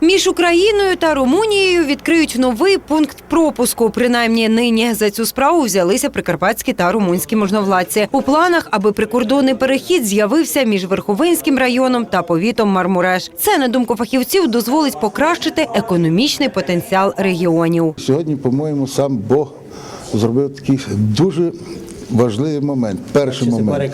Між Україною та Румунією відкриють новий пункт пропуску. Принаймні нині за цю справу взялися прикарпатські та румунські можновладці. У планах, аби прикордонний перехід з'явився між Верховинським районом та повітом Мармуреш. Це на думку фахівців дозволить покращити економічний потенціал регіонів. Сьогодні, по-моєму, сам Бог зробив такий дуже важливий момент. Перший момент.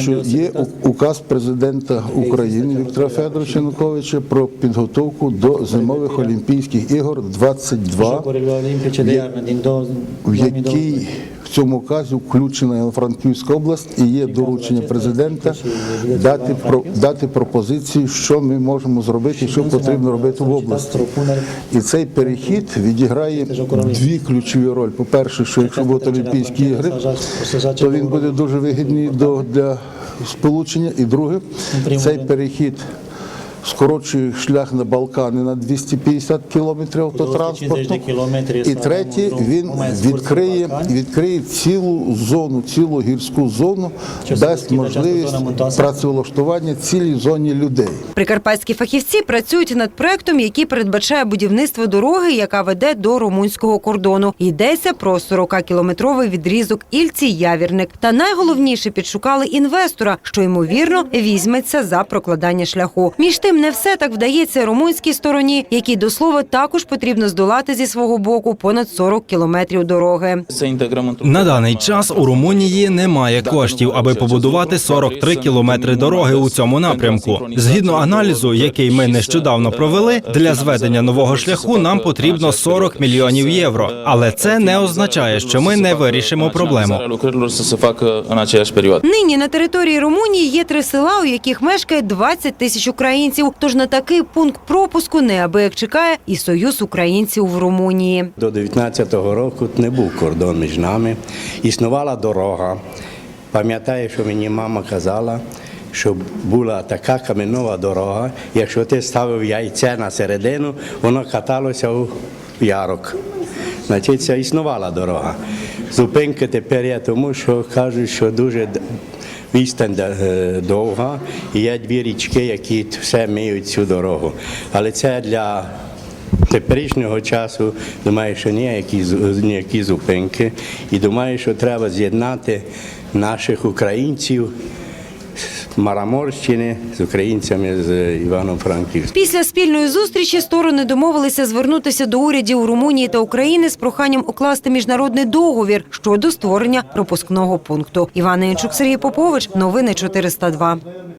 Що є указ президента України Віктора Федоровича Януковича про підготовку до зимових Олімпійських ігор 22, Jocurile Olimpice de iarnă din 20- в 2020. В цьому указі включена Івано-Франківська область і є доручення президента дати про дати пропозиції, що ми можемо зробити, що потрібно робити в області. І цей перехід відіграє дві ключові ролі. По-перше, що якщо будуть Олімпійські ігри, то він буде дуже вигідний для сполучення. І друге, цей перехід скорочує шлях на Балкани на 250 кілометрів автотранспорту. 250 І третє, він відкриє, відкриє цілу зону, цілу гірську зону, дасть можливість працевлаштування цілій зоні людей. Прикарпатські фахівці працюють над проектом, який передбачає будівництво дороги, яка веде до румунського кордону. Йдеться про 40-кілометровий відрізок Ільці-Явірник. Та найголовніше підшукали інвестора, що ймовірно візьметься за прокладання шляху. Між тим, не все так вдається румунській стороні, якій до слова також потрібно здолати зі свого боку понад 40 кілометрів дороги. На даний час у Румунії немає коштів, аби побудувати 43 кілометри дороги у цьому напрямку. Згідно аналізу, який ми нещодавно провели, для зведення нового шляху нам потрібно 40 мільйонів євро. Але це не означає, що ми не вирішимо проблему. Нині на території Румунії є три села, у яких мешкає 20 тисяч українців. Тож на такий пункт пропуску неабияк чекає і союз українців в Румунії. До 19-го року не був кордон між нами. Існувала дорога. Пам'ятаю, що мені мама казала, що була така каменова дорога, якщо ти ставив яйце на середину, воно каталося у ярок. Значить, це існувала дорога. Зупинки тепер є тому, що кажуть, що дуже відстань е, довга, і є дві річки, які все миють цю дорогу. Але це для теперішнього часу думаю, що ніякі, ніякі зупинки. І думаю, що треба з'єднати наших українців Мараморщини з українцями з іваном франківським Після спільної зустрічі сторони домовилися звернутися до урядів Румунії та України з проханням укласти міжнародний договір щодо створення пропускного пункту. Івана Інчук, Сергій Попович. Новини 402.